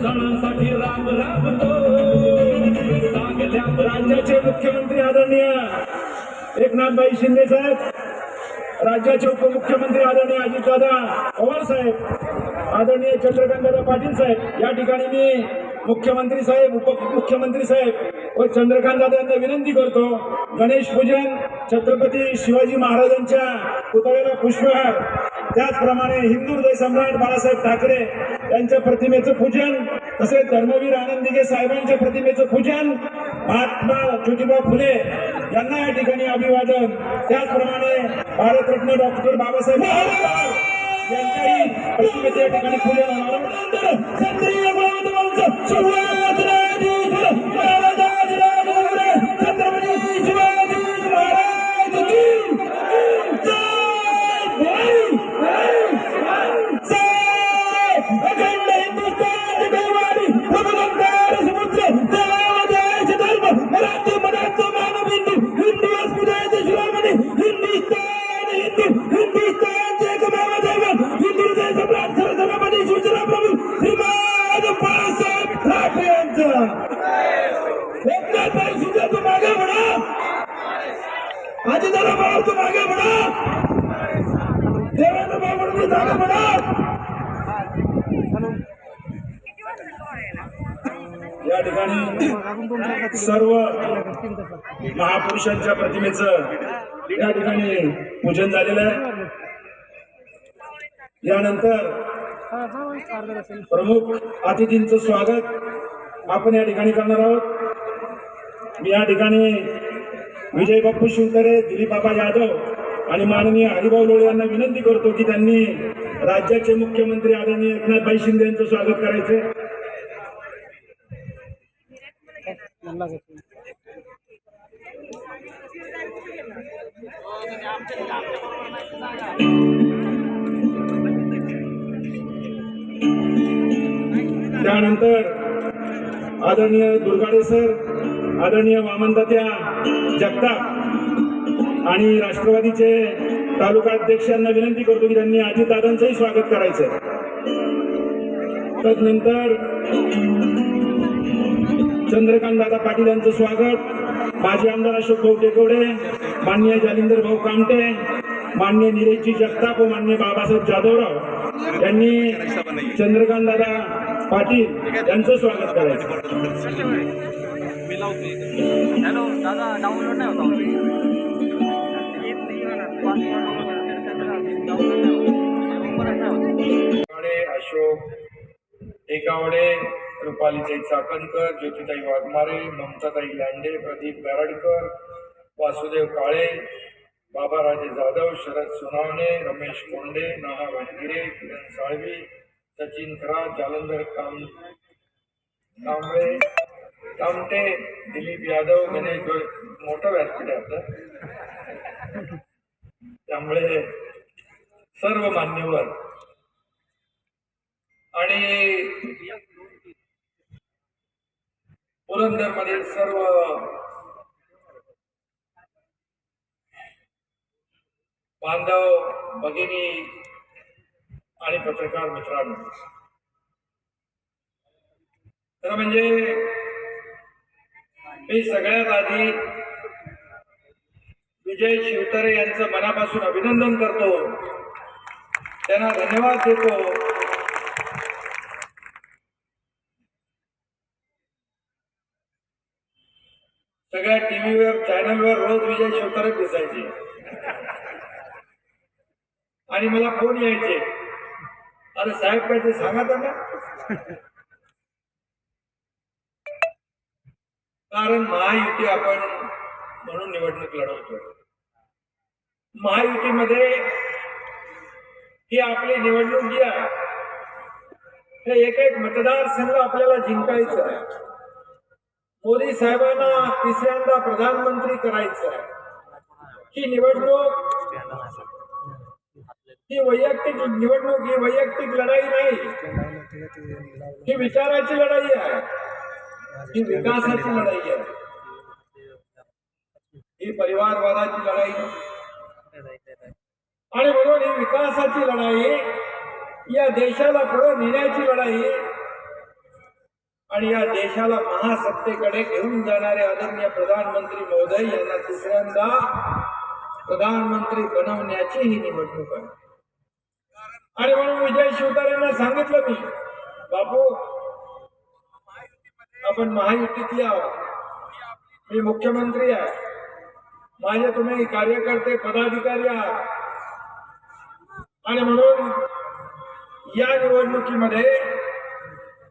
सणांसाठी राम राबतो चांगल्या राज्याचे मुख्यमंत्री आदरणीय एकनाथभाई शिंदे साहेब राज्याचे उपमुख्यमंत्री आदरणीय अजितदादा पवार साहेब आदरणीय चंद्रकांतदादा पाटील साहेब या ठिकाणी मी मुख्यमंत्री साहेब उपमुख्यमंत्री साहेब व चंद्रकांत दादा यांना विनंती करतो. गणेश पूजन छत्रपती शिवाजी महाराजांच्या पुतळ्याला पुष्पहार. त्याचप्रमाणे हिंदू हृदय सम्राट बाळासाहेब ठाकरे यांच्या प्रतिमेचं पूजन तसेच धर्मवीर आनंदिगे साहेबांच्या प्रतिमेचं पूजन महात्मा ज्योतिबा फुले यांना या ठिकाणी अभिवादन. त्याचप्रमाणे भारतरत्न डॉक्टर बाबासाहेब यांच्याही प्रतिमेचं या ठिकाणी पूजन होणार तू मागे म्हणा देवेंद्र बाबूंनी जागा म्हणा या ठिकाणी सर्व महापुरुषांच्या प्रतिमेचं या ठिकाणी पूजन झालेलं आहे. यानंतर प्रमुख अतिथींचं स्वागत आपण या ठिकाणी करणार आहोत. मी या ठिकाणी विजय बाप्पू शिवतरे दिलीप बाबा यादव आणि माननीय हरिभाऊ लोळे यांना विनंती करतो की त्यांनी राज्याचे मुख्यमंत्री आदरणीय एकनाथभाई शिंदे यांचं स्वागत करायचे. त्यानंतर आदरणीय दुर्गाडे सर आदरणीय वामनदात्या जगताप आणि राष्ट्रवादीचे तालुका अध्यक्षांना विनंती करतो की त्यांनी अजितदादांचंही स्वागत करायचं तदनंतर चंद्रकांत दादा पाटील यांचं स्वागत. माजी आमदार अशोक भाऊ टेकवडे मान्य जालिंदर भाऊ कामटे मान्य निलेशजी जगताप व मान्य बाबासाहेब जाधवराव यांनी चंद्रकांत दादा पाटील यांचं स्वागत करायचं. दादा डाउनलोड नाही होता अशोक एकावडे रुपालीताई चाकणकर ज्योतिताई वाघमारे ममताताई लांडे प्रदीप गारडकर वासुदेव काळे बाबाराजे जाधव शरद सोनावणे रमेश कोंडे नाना वाणगिरे किरण साळवी सचिन खरा जालंधर काम कांबळे कामटे दिलीप यादव गणेश मोठं व्यासपीठ आहे आपलं. त्यामुळे सर्व मान्यवर. आणि पुरंदर मधील सर्व बांधव भगिनी आणि पत्रकार मित्रांनो. तर म्हणजे मी सगळ्यात आधी विजय शिवतरे यांचं मनापासून अभिनंदन करतो. त्यांना धन्यवाद देतो. सगळ्या टीव्हीवर चॅनलवर रोज विजय शिवतरे दिसायचे. आणि मला फोन यायचे. अरे साहेब काय ते सांगा त्यांना? कारण महायुती आपण म्हणून निवडणूक लढवतोय. महायुतीमध्ये ही आपली निवडणूक जी आहे हे एक एक मतदारसंघ आपल्याला जिंकायचं आहे. मोदी साहेबांना तिसऱ्यांदा प्रधानमंत्री करायचं आहे. ही निवडणूक ही वैयक्तिक निवडणूक ही वैयक्तिक लढाई नाही. ही विचाराची लढाई आहे. ही विकासाची लढाई आहे. ही परिवारवादाची लढाई. आणि म्हणून ही विकासाची लढाई या देशाला पुढे नेण्याची लढाई आणि या देशाला महासत्तेकडे घेऊन जाणारे आदरणीय प्रधानमंत्री महोदय यांना तिसऱ्यांदा प्रधानमंत्री बनवण्याची ही निवडणूक आहे. आणि म्हणून विजय शिवतारेंना सांगितलं मी बापू आपण महायुतीतले आहोत. मी मुख्यमंत्री आहे. माझे तुम्ही कार्यकर्ते पदाधिकारी आहात. आणि म्हणून या निवडणुकीमध्ये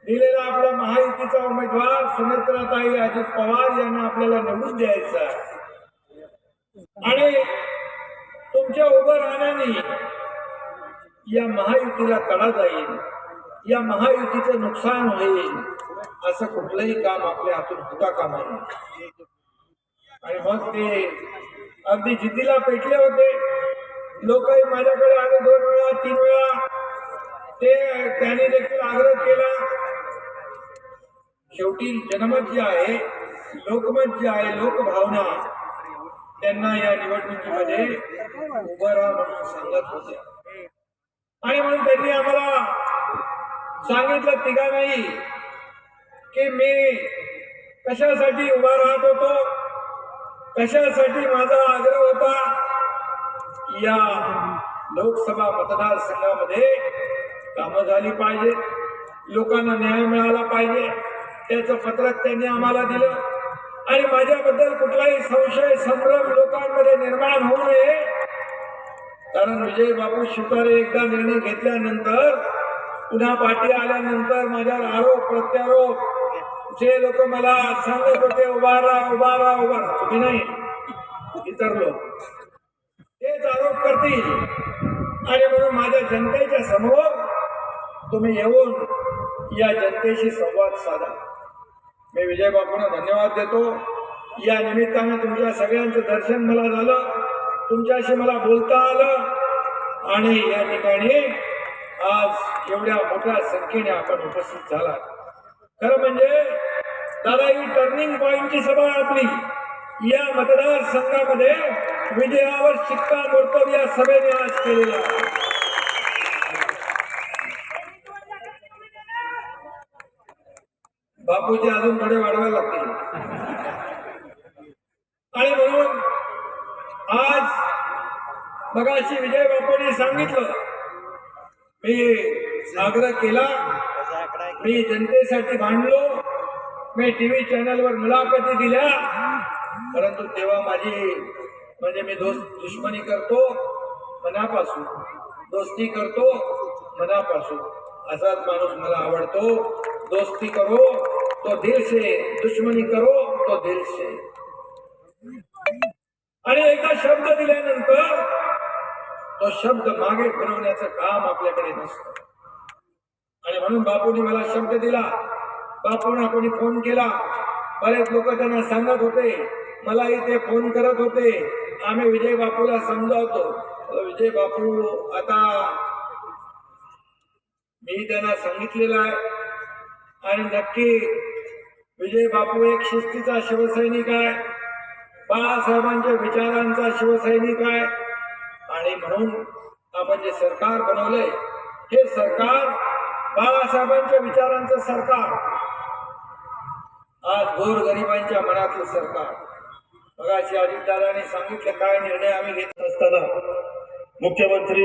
दिलेला आपला महायुतीचा उमेदवार सुमित्राताई अजित पवार यांना आपल्याला निवडून द्यायचा आहे. आणि तुमच्या उभं राहण्याने या महायुतीला तडा जाईल. या महायुतीचं नुकसान होईल. असं कुठलंही काम आपल्या हातून होता कामा नये. आणि मग ते अगदी जिद्दीला पेटले होते. लोकही माझ्याकडे आले दोन वेळा तीन वेळा. ते त्याने देखील आग्रह केला. शेवटी जनमत जे आहे लोकमत जे आहे लोकभावना त्यांना या निवडणुकीमध्ये उभं राहा म्हणून सांगत होते आणि म्हणून त्यांनी आम्हाला सांगितलं तिघा नाही की मी कशासाठी उभा राहत होतो? कशासाठी माझा आग्रह होता? या लोकसभा मतदारसंघामध्ये कामं झाली पाहिजे. लोकांना न्याय मिळाला पाहिजे. त्याचं पत्रक त्यांनी आम्हाला दिलं. आणि माझ्याबद्दल कुठलाही संशय संभ्रम लोकांमध्ये निर्माण होऊ नये. कारण विजय बाबू शिवतारे एकदा निर्णय घेतल्यानंतर पुन्हा पाठी आल्यानंतर माझ्यावर आरोप प्रत्यारोप जे लोक मला सांगत होते उभा राहा उभा उभा तुम्ही नाही. इतर लोक तेच आरोप करतील. आणि म्हणून माझ्या जनतेच्या समोर तुम्ही येऊन या जनतेशी संवाद साधा. मी विजय बापूंना धन्यवाद देतो. या निमित्तानं तुमच्या सगळ्यांचं दर्शन मला झालं. तुमच्याशी मला बोलता आलं. आणि या ठिकाणी आज एवढ्या मोठ्या संख्येने आपण उपस्थित झाला खरं म्हणजे दादा ही टर्निंग पॉइंटची सभा आपली. या मतदारसंघामध्ये विजयावर शिक्कामोर्तब या सभेने आज केलेला बापूजी बापूचे अजून थोडे वाढवायला लागतील. आणि म्हणून आज मगाशी विजय बापूंनी सांगितलं मी आग्रह केला मी जनतेसाठी भांडलो. मी टीव्ही चॅनलवर मुलाखती दिल्या. परंतु तेव्हा माझी म्हणजे मी दोस्त दुश्मनी करतो मनापासून. दोस्ती करतो मनापासून. असाच माणूस मला आवडतो. दोस्ती करो तो दिल से दुश्मनी करो तो दिल से आणि एकदा शब्द दिल्यानंतर तो शब्द मागे फिरवण्याचं काम आपल्याकडे नसतं. आणि म्हणून बापूंनी मला शब्द दिला. बापूंना कोणी फोन केला. बरेच लोक त्यांना सांगत होते. मलाही ते फोन करत होते. आम्ही विजय बापूला समजावतो. विजय बापू आता मी त्यांना सांगितलेलं आहे. आणि नक्की विजय बापू एक शिस्तीचा शिवसैनिक आहे. बाळासाहेबांच्या विचारांचा शिवसैनिक आहे. आणि म्हणून आपण जे सरकार बनवलंय हे सरकार बाबासाहेबांच्या विचारांचं सरकार. आज गोरगरिबांच्या मनातलं सरकार. मगाशी अजितदादांनी सांगितलं काय निर्णय आम्ही घेत असताना मुख्यमंत्री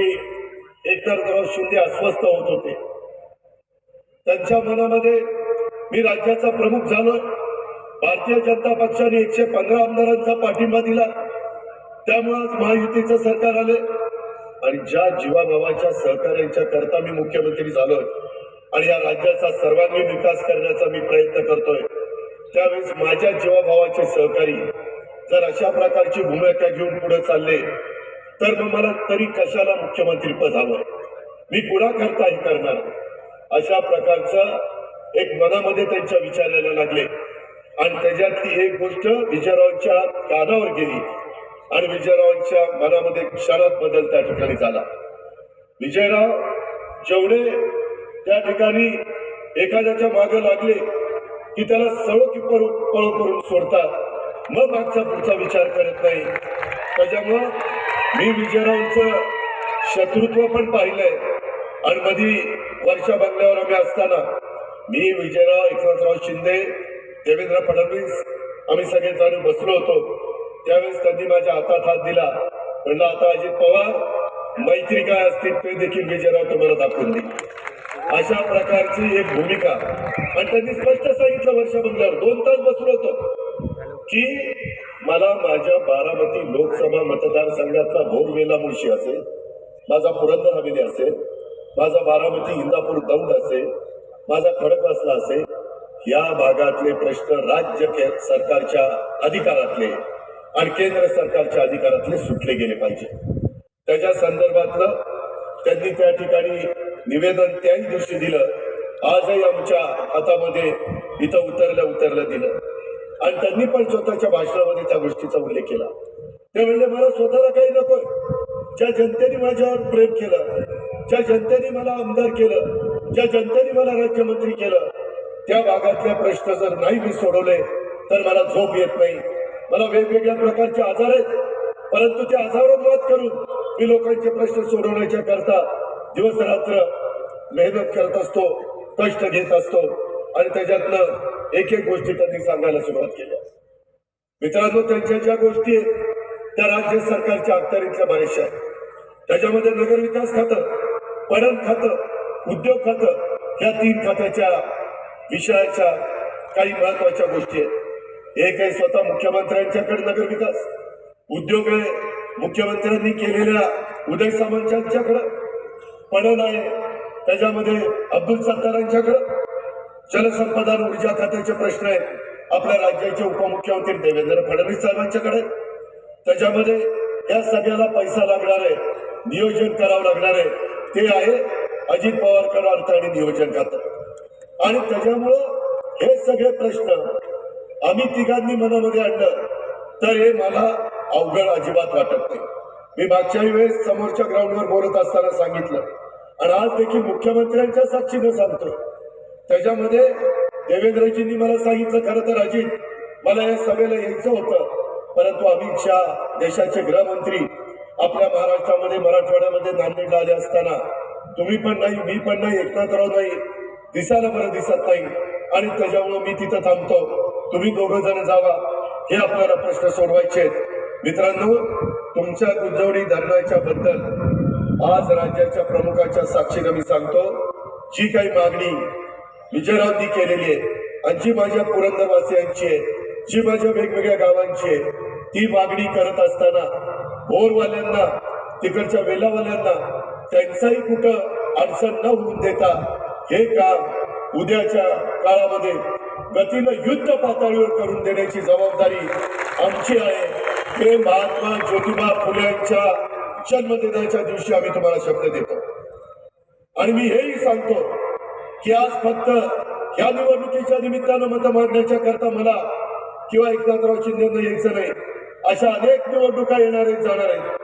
एकनाथराव शिंदे अस्वस्थ होत होते. त्यांच्या मनामध्ये मी राज्याचा प्रमुख झालो. भारतीय जनता पक्षाने एकशे पंधरा आमदारांचा पाठिंबा दिला. त्यामुळे आज महायुतीचं सरकार आले आणि ज्या जीवाभावाच्या सहकार्यांच्या करता मी मुख्यमंत्री झालोय आणि या राज्याचा सर्वांगीण विकास करण्याचा मी प्रयत्न करतोय. त्यावेळेस माझ्या जीवाभावाचे सहकारी जर अशा प्रकारची भूमिका घेऊन पुढे चालले तर मग मला तरी कशाला मुख्यमंत्री पद हवं? मी कुणाकरता हे करणार. अशा प्रकारचं एक मनामध्ये त्यांच्या विचारायला लागले. आणि त्याच्यातली एक गोष्ट विजयरावांच्या कानावर गेली. आणि विजयरावांच्या मनामध्ये क्षणात बदल त्या ठिकाणी झाला. विजयराव जेवढे त्या ठिकाणी एखाद्याच्या मागे लागले की त्याला सळो की पळू पळू करून सोडतात. मग मागचा पुढचा विचार करत नाही. त्याच्यामुळं मी विजयरावांचं शत्रुत्व पण पाहिलंय. आणि मधी वर्षा बंगल्यावर आम्ही असताना मी विजयराव एकनाथराव शिंदे देवेंद्र फडणवीस आम्ही सगळे जण बसलो होतो. त्यावेळेस त्यांनी माझ्या हातात हात दिला. म्हणलं आता अजित पवार मैत्री काय असतील ते देखील विजयराव तुम्हाला दाखवून देईल. अशा प्रकारची एक भूमिका. आणि त्यांनी स्पष्ट सांगितलं वर्षा बंगल्यावर दोन तास बसलो होतो. की मला माझ्या बारामती लोकसभा मतदारसंघातला भोरवेला मुळशी असेल माझा पुरंदर हवेली असेल माझा बारामती इंदापूर दौंड असेल माझा खडकवासला असेल या भागातले प्रश्न राज्य के- सरकारच्या अधिकारातले आणि केंद्र सरकारच्या अधिकारातले सुटले गेले पाहिजे. त्याच्या संदर्भातलं त्यांनी त्या ठिकाणी निवेदन त्याही दिवशी दिलं. आजही आमच्या हातामध्ये इथं उतरल्या उतरलं दिलं. आणि त्यांनी पण स्वतःच्या भाषणामध्ये त्या गोष्टीचा उल्लेख केला. ते म्हणले मला स्वतःला काही नकोय. ज्या जनतेने माझ्यावर प्रेम केलं ज्या जनतेने मला आमदार केलं ज्या जनतेने मला राज्यमंत्री केलं त्या भागातले प्रश्न जर नाही मी सोडवले तर मला झोप येत नाही. मला वेगवेगळ्या प्रकारचे आजार आहेत. परंतु त्या आजारावर मात करून मी लोकांचे प्रश्न सोडवण्याच्या करता दिवस रात्र मेहनत करत असतो कष्ट घेत असतो आणि त्याच्यातनं एक एक गोष्टी त्यांनी सांगायला सुरुवात केल्या मित्रांनो त्यांच्या ज्या गोष्टी आहेत त्या राज्य सरकारच्या अखत्यारीतल्या बऱ्याचशा आहेत. त्याच्यामध्ये नगरविकास खातं पणन खातं उद्योग खातं या तीन खात्याच्या विषयाच्या काही महत्त्वाच्या गोष्टी आहेत. एक आहे स्वतः मुख्यमंत्र्यांच्याकडे नगरविकास उद्योग आहे मुख्यमंत्र्यांनी केलेल्या उदय सामंतांच्याकडं. पडत आहे त्याच्यामध्ये अब्दुल सत्तारांच्याकडं जलसंपदा ऊर्जा खात्याचे प्रश्न आहेत. आपल्या राज्याचे उपमुख्यमंत्री देवेंद्र फडणवीस साहेबांच्याकडे. त्याच्यामध्ये या सगळ्याला पैसा लागणार आहे. नियोजन करावं लागणार आहे. ते आहे अजित पवारकर अर्थ आणि नियोजन खातं. आणि त्याच्यामुळं हे सगळे प्रश्न आम्ही तिघांनी मनामध्ये आणलं. तर हे मला अवघड अजिबात वाटत नाही. मी मागच्याही वेळेस समोरच्या ग्राउंडवर बोलत असताना सांगितलं. आणि आज देखील मुख्यमंत्र्यांच्या साक्षीनं सांगतो त्याच्यामध्ये देवेंद्रजींनी मला सांगितलं खरं तर अजित मला या सभेला यायचं होतं. परंतु अमित शहा देशाचे गृहमंत्री आपल्या महाराष्ट्रामध्ये मराठवाड्यामध्ये नांदेडला आले असताना तुम्ही पण नाही मी पण नाही एकनाथराव नाही दिसायला बरं दिसत नाही. आणि त्याच्यामुळं मी तिथं थांबतो. तुम्ही दोघं जण जावा. हे आपल्याला प्रश्न सोडवायचे आहेत. मित्रांनो तुमच्या गुंजवणी धरणाच्या बद्दल आज राज्याच्या प्रमुखाच्या साक्षीनं मी सांगतो. जी काही मागणी विजयरावनी केलेली आहे आणि जी माझ्या पुरंदरवासियांची आहे जी माझ्या वेगवेगळ्या गावांची आहे ती मागणी करत असताना बोरवाल्यांना तिकडच्या वेलावाल्यांना त्यांचाही कुठं अडचण न होऊन देता हे काम उद्याच्या काळामध्ये गतीनं युद्ध पातळीवर करून देण्याची जबाबदारी आमची आहे. हे महात्मा ज्योतिबा फुल्यांच्या जन्मदिनाच्या दिवशी आम्ही तुम्हाला शब्द देतो. आणि मी हेही सांगतो की आज फक्त या निवडणुकीच्या निमित्तानं मतं मांडण्याच्या करता मला किंवा एकनाथराव शिंदेना यायचं नाही अशा अनेक निवडणुका येणार आहेत जाणार आहेत.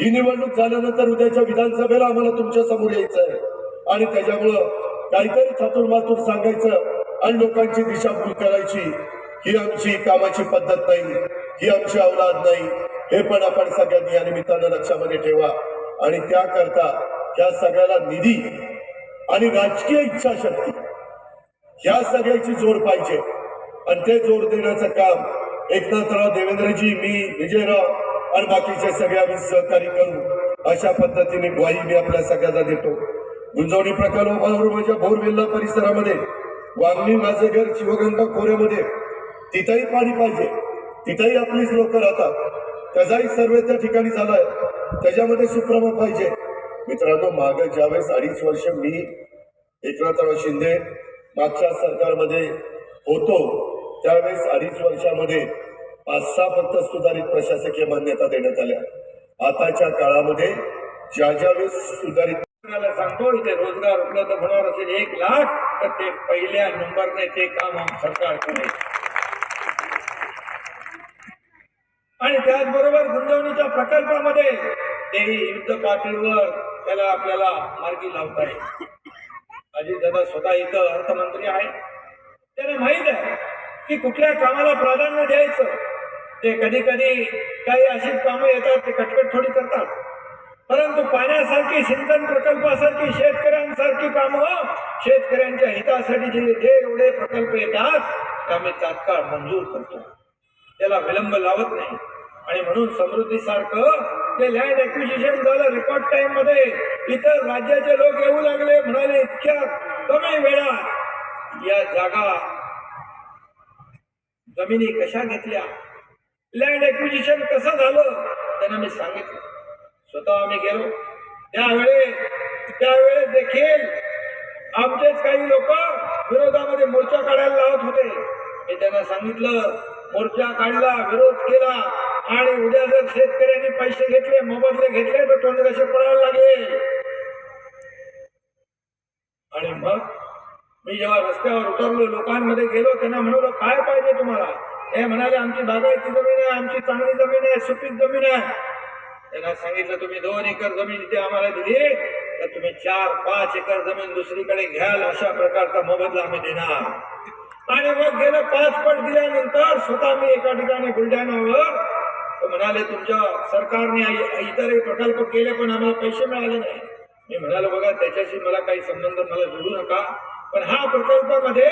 ही निवडणूक झाल्यानंतर उद्याच्या विधानसभेला आम्हाला तुमच्यासमोर यायचं आहे. आणि त्याच्यामुळं काहीतरी थातूर मातूर सांगायचं आणि लोकांची दिशाभूल करायची ही आमची कामाची पद्धत नाही. ही आमची अवलाद नाही. हे पण आपण सगळ्यांनी या निमित्तानं लक्षामध्ये ठेवा. आणि त्याकरता या सगळ्याला निधी आणि राजकीय इच्छाशक्ती ह्या सगळ्याची जोड पाहिजे. आणि ते जोड देण्याचं काम एकनाथराव देवेंद्रजी मी विजयराव आणि बाकीचे सगळे आम्ही सहकारी करू. अशा पद्धतीने ग्वाही मी आपल्या सगळ्यांना देतो. गुंजवणी प्रकल्पावर माझ्या भोरवेल्ला परिसरामध्ये वांगणी माझे घर शिवगंगा खोऱ्यामध्ये तिथंही पाणी पाहिजे. तिथंही आपलीच लोक राहतात. त्याचाही सर्वे त्या ठिकाणी झालाय. त्याच्यामध्ये सुप्रमा पाहिजे. मित्रांनो माग ज्यावेळेस अडीच वर्ष मी एकनाथराव शिंदे मागच्या सरकारमध्ये होतो त्यावेळेस अडीच वर्षामध्ये पाच सहा फक्त सुधारित प्रशासकीय मान्यता देण्यात आल्या. आताच्या काळामध्ये ज्या ज्या वेळेस सुधारित सांगतो इथे रोजगार उपलब्ध होणार असेल एक लाख तर ते पहिल्या नंबरने ते काम सरकार करेल आणि त्याचबरोबर गुंतवणुकीच्या प्रकल्पामध्ये तेही युद्ध पातळीवर त्याला आपल्याला मार्गी लावता येईल. अजित दादा स्वतः इथं अर्थमंत्री आहे त्याला माहीत आहे की कुठल्या कामाला प्राधान्य द्यायचं ते कधी कधी काही अशीच कामं येतात ते कटकट थोडी करतात. परंतु पाण्यासारखी सिंचन प्रकल्पासारखी शेतकऱ्यांसारखी कामं शेतकऱ्यांच्या हितासाठी जे एवढे प्रकल्प येतात ते आम्ही तात्काळ मंजूर करतो. त्याला विलंब लावत नाही. आणि म्हणून समृद्धी सारखं ते लँड एक्विजिशन झालं रेकॉर्ड टाइममध्ये. इतर राज्याचे लोक येऊ लागले म्हणाले इतक्या कमी वेळात या जागा जमिनी कशा घेतल्या? लँड एक्विजिशन कसं झालं? त्यांना मी सांगितलं. स्वतः आम्ही गेलो. त्यावेळे त्यावेळेस देखील आमचेच काही लोक विरोधामध्ये मोर्चा काढायला लावत होते. मी त्यांना सांगितलं मोर्चा काढला विरोध केला आणि उद्या जर शेतकऱ्यांनी पैसे घेतले मोबदले घेतले तर तोंड कसे पडायला लागेल. आणि मग मी जेव्हा रस्त्यावर उतरलो लोकांमध्ये गेलो त्यांना म्हणलो काय पाहिजे तुम्हाला? हे म्हणाले आमची बागायती जमीन आहे आमची चांगली जमीन आहे सुपीक जमीन आहे. त्यांना सांगितलं तुम्ही दोन एकर जमीन इथे आम्हाला दिली तर तुम्ही चार पाच एकर जमीन दुसरीकडे घ्याल अशा प्रकारचा मोबदला आम्ही देणार. आणि मग गेलं पाच पट दिल्यानंतर स्वतः मी एका ठिकाणी बुलढाण्यावर म्हणाले तुमच्या सरकारने इतर इतरही प्रकल्प केले पण आम्हाला पैसे मिळाले नाही. मी म्हणालो बघा त्याच्याशी मला काही संबंध मला जोडू नका. पण हा प्रकल्पामध्ये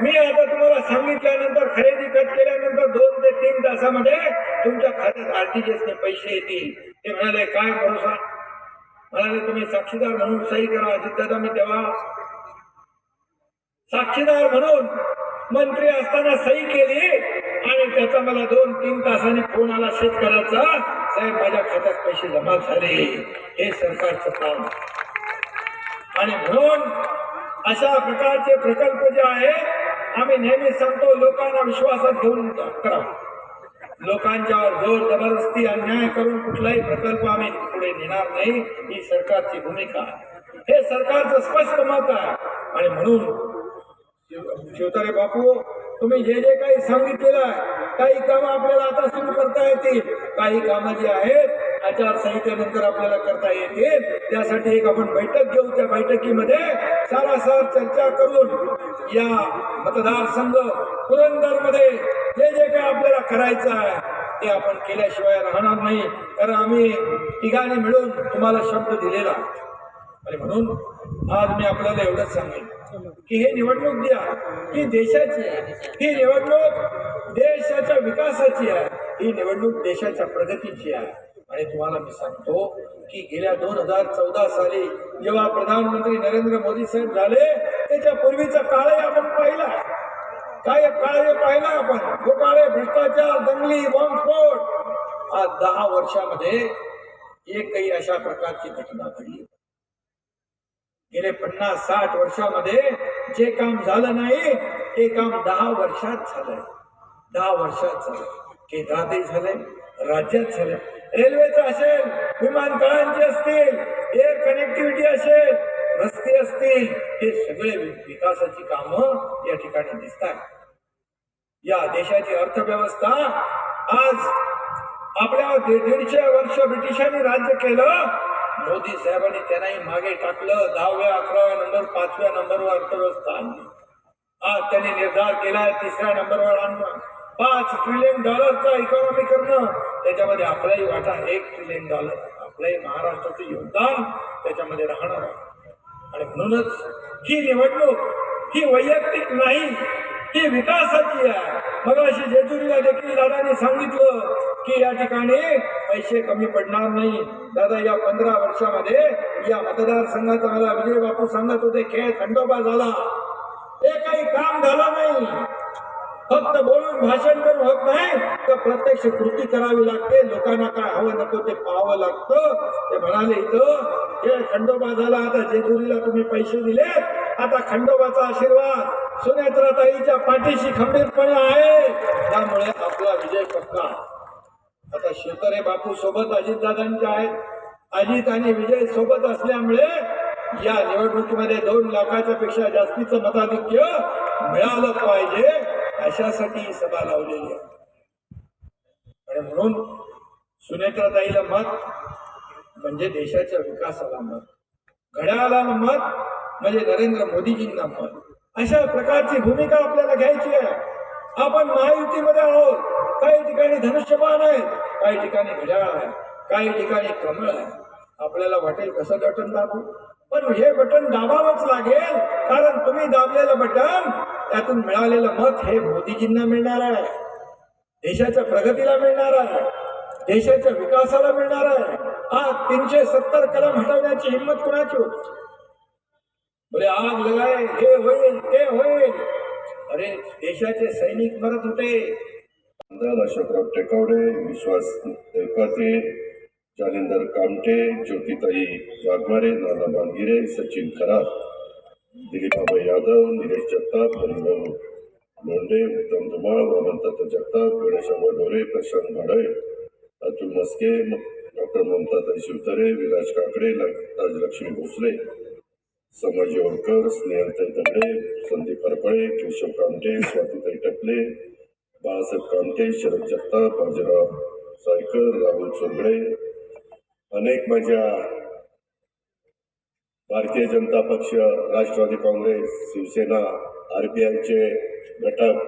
मी आता तुम्हाला सांगितल्यानंतर खरेदी कट केल्यानंतर दोन ते तीन तासामध्ये तुमच्या खात्यात आरटीजीएसने पैसे येतील. ते म्हणाले काय भरोसा? म्हणाले तुम्ही साक्षीदार म्हणून सही करा अजितदादा मी तेव्हा साक्षीदार म्हणून मंत्री असताना सही केली आणि त्याचा मला दोन तीन तासांनी फोन आला शेतकऱ्याचा. साहेब माझ्या खात्यात पैसे जमा झाले. हे सरकारचं काम. आणि म्हणून अशा प्रकारचे प्रकल्प जे आहेत आम्ही नेहमी सांगतो लोकांना विश्वासात घेऊन करा. लोकांच्यावर जोर जबरदस्ती अन्याय करून कुठलाही प्रकल्प आम्ही पुढे नेणार नाही. ही सरकारची भूमिका आहे. हे सरकारचं स्पष्ट मत आहे. आणि म्हणून शिवतारे बापू तुम्ही जे जे काही सांगितलेलं आहे काही कामं आपल्याला आता सुरू करता येतील. काही कामं जी आहेत आचारसंहितेनंतर आपल्याला करता येतील. त्यासाठी एक आपण बैठक घेऊ. त्या बैठकीमध्ये सारासार चर्चा करून या मतदारसंघ पुरंदरमध्ये जे जे काही आपल्याला करायचं आहे ते आपण केल्याशिवाय राहणार नाही. कारण आम्ही ठिकाणी मिळून तुम्हाला शब्द दिलेला. आणि म्हणून आज मी आपल्याला एवढंच सांगेन. की हे निवडणूक द्या ही देशाची आहे. ही निवडणूक देशाच्या विकासाची आहे. ही निवडणूक देशाच्या प्रगतीची आहे. आणि तुम्हाला मी सांगतो की गेल्या दोन हजार चौदा साली जेव्हा प्रधानमंत्री नरेंद्र मोदी साहेब झाले त्याच्या पूर्वीचा काळही आपण पाहिला. काय काळ पाहिला आपण? घोटाळे भ्रष्टाचार दंगली बॉम्बस्फोट आज दहा वर्षामध्ये एकही अशा प्रकारची घटना घडली. गेले पन्नास साठ वर्षामध्ये जे काम झालं नाही ते काम दहा वर्षात झालंय. दहा वर्षात झालं केंद्रातही झालंय राज्यात झालंय. रेल्वेचं असेल विमानतळांचे असतील एअर कनेक्टिव्हिटी असेल रस्ते असतील हे सगळे विकासाची कामं या ठिकाणी दिसतात या देशाची अर्थव्यवस्था आज आपल्या दीड- दीडशे वर्ष ब्रिटिशांनी राज्य केलं मोदी साहेबांनी त्यांनाही मागे टाकलं. दहाव्या अकराव्या नंबर पाचव्या नंबरवर अर्थव्यवस्था आणली आज त्यांनी निर्धार केला तिसऱ्या नंबरवर आणणं पाच ट्रिलियन डॉलरचा इकॉनॉमी करणं. त्याच्यामध्ये आपलाही वाटा एक ट्रिलियन डॉलर आपलंही महाराष्ट्राचं योगदान त्याच्यामध्ये राहणार आहे. आणि म्हणूनच ही निवडणूक ही वैयक्तिक नाही ही विकासाची आहे. मग अशी जेजुरीला देखील दादानी सांगितलं की या ठिकाणी पैसे कमी पडणार नाही. दादा या पंधरा वर्षामध्ये या मतदारसंघाचा मला विजय बापू सांगत होते खेळ खंडोबा झाला. ते काही काम झालं नाही. फक्त बोलून भाषण करून होत नाही तर प्रत्यक्ष कृती करावी लागते. लोकांना काय हवं नको ते पाहावं लागतं. ते म्हणाले इथं खेळ खंडोबा झाला आता जेजुरीला तुम्ही पैसे दिले. आता खंडोबाचा आशीर्वाद सुनेत्राताईच्या पाठीशी खंबीरपणे आहे. त्यामुळे आपला विजय पक्का. आता शेतरे बापू सोबत अजितदादांचे आहेत. अजित आणि विजय सोबत असल्यामुळे या निवडणुकीमध्ये दोन लाखाच्या पेक्षा जास्तीचं मताधिक्य मिळालं पाहिजे अशासाठी ही सभा लावलेली आहे. आणि म्हणून सुनेत्राताईला मत म्हणजे देशाच्या विकासाला मत घड्याळाला मत म्हणजे नरेंद्र मोदीजींना मत. अशा प्रकारची भूमिका आपल्याला घ्यायची आहे. आपण महायुतीमध्ये आहोत. काही ठिकाणी धनुष्यबाण आहे काही ठिकाणी घड्याळ आहे काही ठिकाणी कमळ आहे. आपल्याला वाटेल कसं बटन दाबू? पण हे बटन दाबावंच लागेल कारण तुम्ही दाबलेलं बटन त्यातून मिळालेलं मत हे मोदीजींना मिळणार आहे. देशाच्या प्रगतीला मिळणार आहे. देशाच्या विकासाला मिळणार आहे. आज तीनशे सत्तर कलम हटवण्याची हिंमत कुणाची होती? बोले आग लगाय हे होईल ते होईल. अरे देशाचे सैनिक मरत होते. अशोकराव टेकावडे विश्वास देवकाते जालिंदर कामटे ज्योतिताई वाघमारे नाना मानगिरे सचिन खरात दिलीपबाबा यादव निलेश जगताप हरिभाऊ लोंढे उत्तम धुमाळ वामनदत्त जगताप गणेशबा डोरे प्रशांत भाडळे अतुल मस्के डॉक्टर ममताताई शिवतरे विराज काकडे राजलक्ष्मी भोसले संभाजी ओळकर स्नेहलताई दगडे संदीप हरपळे केशव कामटे स्वातीताई टपले बाळासाहेब कामटे शरद जगताप बाजीराव सायकर राहुल चोंगडे अनेक माझ्या Bharatiya Janata Paksha Rashtravadi Congress Shivsena R P आयचे घटक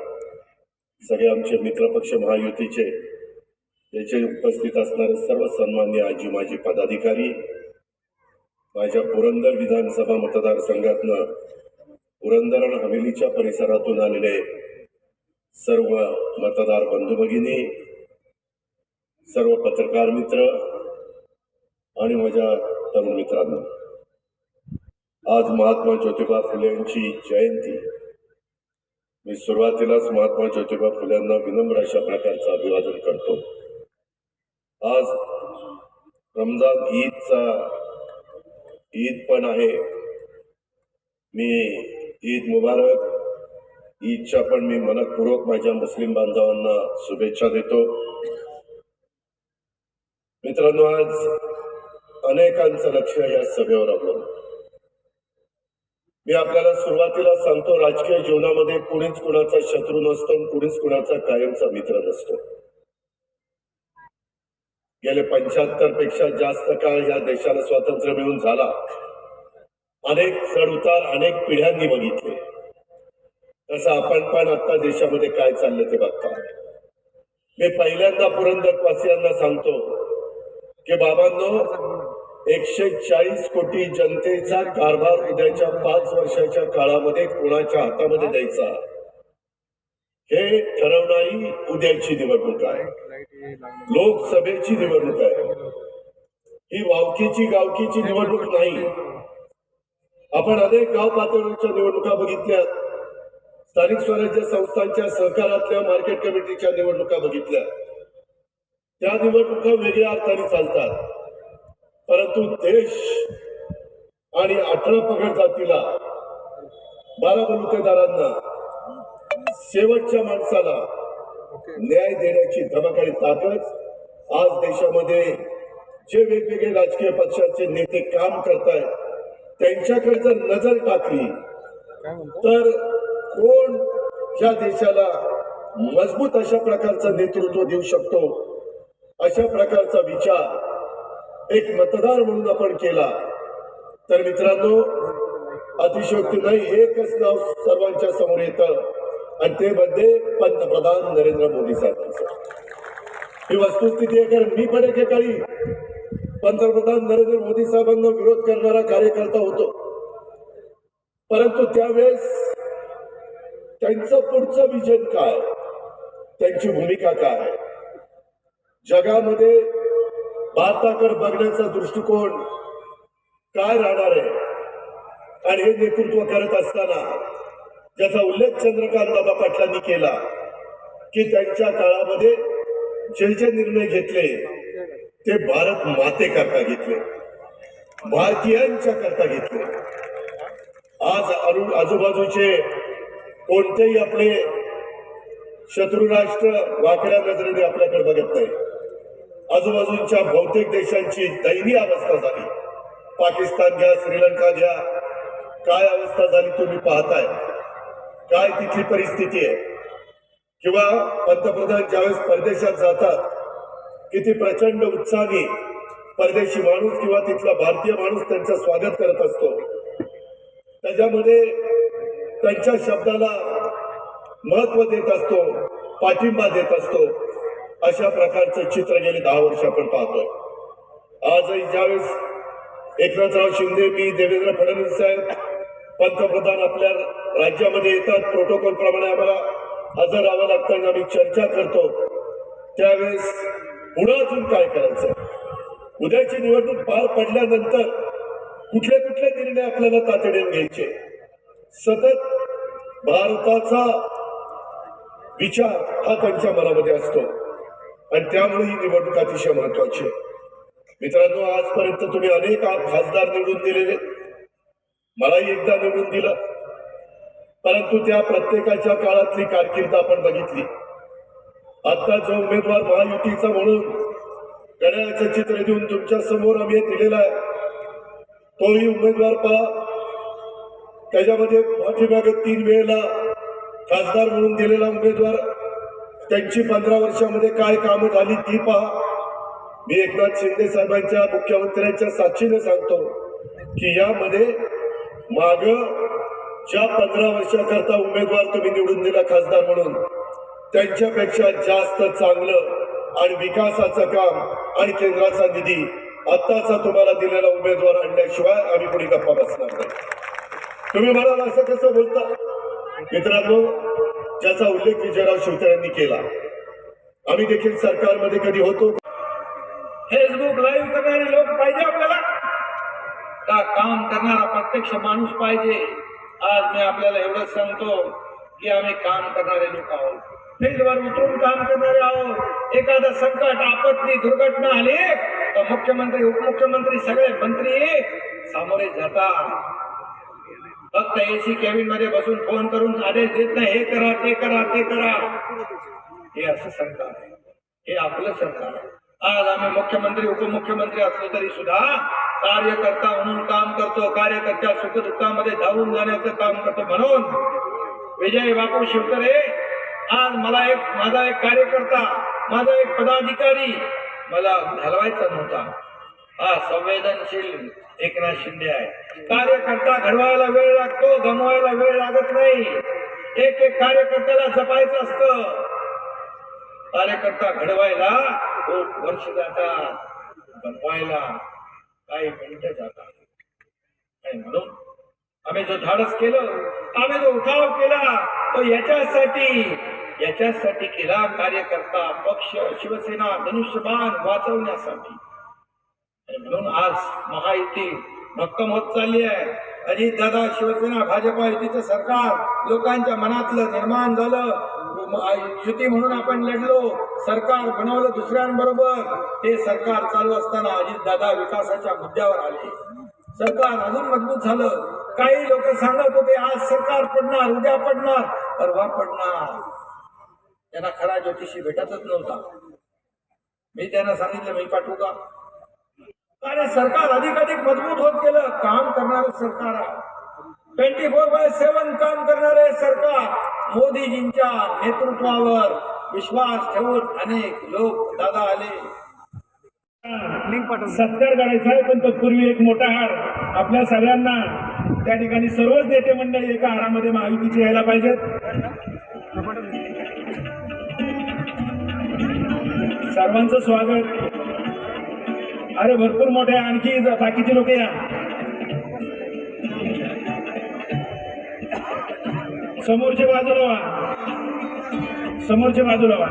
सगळे आमचे मित्रपक्ष महायुतीचे याचे उपस्थित असणारे सर्व सन्मान्य आजी माजी पदाधिकारी माझ्या पुरंदर विधानसभा मतदारसंघातनं पुरंदर आणि हवेलीच्या परिसरातून आलेले सर्व मतदार बंधू भगिनी सर्व पत्रकार मित्र आणि माझ्या तरुण मित्रांनो आज महात्मा ज्योतिबा फुले यांची जयंती. मी सुरुवातीलाच महात्मा ज्योतिबा फुल्यांना विनम्र अशा प्रकारचं अभिवादन करतो. आज रमजान ईदचा ईद पण आहे. मी ईद मुबारक ईदच्या पण मी मनपूर्वक माझ्या मुस्लिम बांधवांना शुभेच्छा देतो. मित्रांनो आज अनेकांचं लक्ष या सभेवर अवलंबून मी आपल्याला सुरुवातीला सांगतो राजकीय जीवनामध्ये कुणीच कुणाचा शत्रू नसतो आणि कुणीच कुणाचा कायमचा मित्र नसतो. गेले पंच्याहत्तरपेक्षा जास्त काळ या देशाला स्वातंत्र्य मिळून झाला. अनेक चढ उतार अनेक पिढ्यांनी बघितले. तसं आपण पण आता देशामध्ये काय चाललं ते बघता. मी पहिल्यांदा पुरंदरवासियांना सांगतो की बाबांनो एकशे चाळीस कोटी जनतेचा कारभार उद्याच्या पाच वर्षाच्या काळामध्ये कोणाच्या हातामध्ये द्यायचा? हे ठरवणारी उद्याची निवडणूक आहे. लोकसभेची निवडणूक आहे. ही वावकीची गावकीची निवडणूक नाही. आपण अनेक गाव पातळीच्या निवडणुका बघितल्या स्थानिक स्वराज्य संस्थांच्या सहकारातल्या मार्केट कमिटीच्या निवडणुका बघितल्या. त्या निवडणुका वेगळ्या अर्थाने चालतात. परंतु देश आणि अठरा पगड जातीला बारा बलुतेदारांना शेवटच्या माणसाला न्याय देण्याची धमक आणि ताकद आज देशामध्ये जे वेगवेगळे राजकीय पक्षाचे नेते काम करतायत त्यांच्याकडे जर नजर टाकली तर कोण या देशाला मजबूत अशा प्रकारचं नेतृत्व देऊ शकतो? अशा प्रकारचा विचार एक मतदार म्हणून आपण केला. तर मित्रांनो अतिशयोक्ती नाही एकच नाव सर्वांच्या समोर येतं. आणि ते म्हणजे पंतप्रधान नरेंद्र मोदी साहेबांचं ही वस्तुस्थिती आहे कारण मी पण एकेकाळी पंतप्रधान नरेंद्र मोदी साहेबांना विरोध करणारा कार्यकर्ता होतो. परंतु त्यावेळेस त्यांचं पुढचं विजन काय? त्यांची भूमिका काय? जगामध्ये भारताकडे बघण्याचा दृष्टिकोन काय राहणार आहे? आणि हे नेतृत्व करत असताना ज्याचा उल्लेख चंद्रकांत दादा पाटलांनी केला की त्यांच्या काळामध्ये जे जे निर्णय घेतले ते भारत माते करता घेतले. भारतीयांच्या करता घेतले. आज अरुण आजूबाजूचे कोणतेही आपले शत्रू राष्ट्र वाकड्या नजरेने आपल्याकडे बघत नाही. आजूबाजूच्या बहुतेक देशांची दैनीय अवस्था झाली. पाकिस्तान घ्या श्रीलंका घ्या. काय अवस्था झाली तुम्ही पाहताय? काय तिथली परिस्थिती आहे? किंवा पंतप्रधान ज्यावेळेस परदेशात जातात किती प्रचंड उत्साही परदेशी माणूस किंवा तिथला भारतीय माणूस त्यांचं स्वागत करत असतो. त्याच्यामध्ये त्यांच्या शब्दाला महत्त्व देत असतो पाठिंबा देत असतो. अशा प्रकारचं चित्र गेले दहा वर्ष आपण पाहतोय. आजही ज्यावेळेस एकनाथराव शिंदे मी देवेंद्र फडणवीस साहेब पंतप्रधान आपल्या राज्यामध्ये येतात प्रोटोकॉल प्रमाणे आम्हाला हजर राहावं लागतं आणि आम्ही चर्चा करतो. त्यावेळेस पुढं अजून काय करायचं? उद्याची निवडणूक पार पडल्यानंतर कुठले कुठले निर्णय आपल्याला तातडीने घ्यायचे? सतत भारताचा विचार हा त्यांच्या मनामध्ये असतो. आणि त्यामुळे ही निवडणूक अतिशय महत्वाची आहे. मित्रांनो आजपर्यंत तुम्ही अनेक खासदार निवडून दिलेले. मलाही एकदा निवडून दिलं. परंतु त्या प्रत्येकाच्या काळातली कारकीर्द आपण बघितली. आत्ताचा जो उमेदवार महायुतीचा म्हणून घड्याळाचं चित्र देऊन तुमच्यासमोर आम्ही दिलेला आहे तोही उमेदवार पहा. त्याच्यामध्ये पाठीमागे तीन वेळेला खासदार म्हणून दिलेला उमेदवार. त्यांची पंधरा वर्षामध्ये काय कामं झाली ती पहा. मी एकनाथ शिंदे साहेबांच्या मुख्यमंत्र्यांच्या साक्षीने सांगतो की यामध्ये माग ज्या पंधरा वर्षाकरता उमेदवार तुम्ही निवडून दिला खासदार म्हणून त्यांच्यापेक्षा जास्त चांगलं आणि विकासाचं काम आणि केंद्राचा निधी आत्ताचा तुम्हाला दिलेला उमेदवार आणल्याशिवाय आम्ही पुढे गप्पा बसणार नाही. तुम्ही म्हणाल असं कसं बोलता? मित्रांनो ज्याचा उल्लेख विजयराव शिवतरांनी केला. आम्ही देखील सरकारमध्ये कधी होतो? फेसबुक लाईव्ह करणारे लोक पाहिजे आपल्याला? का काम करणारा प्रत्यक्ष माणूस पाहिजे? आज मी आपल्याला एवढंच सांगतो की आम्ही काम करणारे लोक आहोत. फील्डवर उतरून काम करणारे आहोत. एखादं संकट आपत्ती दुर्घटना आली तर मुख्यमंत्री उपमुख्यमंत्री सगळे मंत्री सामोरे जातात. फक्त एसी केबिनमध्ये बसून फोन करून आदेश देत नाही. हे करा ते करा ते करा. हे असं सरकार आहे. हे आपलं सरकार आहे. आज आम्ही मुख्यमंत्री उपमुख्यमंत्री असलो तरी सुद्धा कार्यकर्ता म्हणून काम करतो. कार्यकर्त्या सुखदुःखामध्ये धावून जाण्याचं काम करतो म्हणून. विजय बापू शिवतरे आज मला एक माझा एक कार्यकर्ता माझा एक पदाधिकारी मला घालवायचा नव्हता. हा संवेदनशील एकनाथ शिंदे आहे. कार्यकर्ता घडवायला वेळ लागतो गमवायला वेळ लागत नाही. एक एक कार्यकर्त्याला जपायचं असतं. कार्यकर्ता घडवायला खूप वर्ष जातात गमवायला काही मिनिटं जातात. आणि म्हणून आम्ही जो धाडस केलं आम्ही जो उठाव केला तो याच्यासाठी याच्यासाठी केला कार्यकर्ता पक्ष शिवसेना धनुष्यबाण वाचवण्यासाठी. आणि म्हणून आज महायुती भक्कम होत चालली आहे. अजित दादा शिवसेना भाजपा युतीचं सरकार लोकांच्या मनातलं निर्माण झालं. युती म्हणून आपण लढलो. सरकार बनवलं दुसऱ्यांबरोबर. ते सरकार चालू असताना अजित दादा विकासाच्या मुद्द्यावर आले. सरकार अजून मजबूत झालं. काही लोक सांगत होते आज सरकार पडणार उद्या पडणार. परवा पडणार. त्यांना खरा ज्योतिषी भेटतच नव्हता. मी त्यांना सांगितलं मी पाठवू का? आणि सरकार अधिक अधिक मजबूत होत गेलं. काम करणारं सरकार आहे. ट्वेंटी फोर बाय सेवन काम करणारे सरकार मोदीजींच्या नेतृत्वावर विश्वास ठेवून अनेक लोक दादा आले. सत्कार करायचा आहे पण तत्पूर्वी एक मोठा हार आपल्या सगळ्यांना त्या ठिकाणी सर्वच नेते मंडळी एका हारामध्ये महायुतीचे यायला पाहिजेत. सर्वांचं स्वागत. अरे भरपूर मोठे आणखी बाकीचे लोक या. समोरच्या बाजूला वा. समोरच्या बाजूला वा.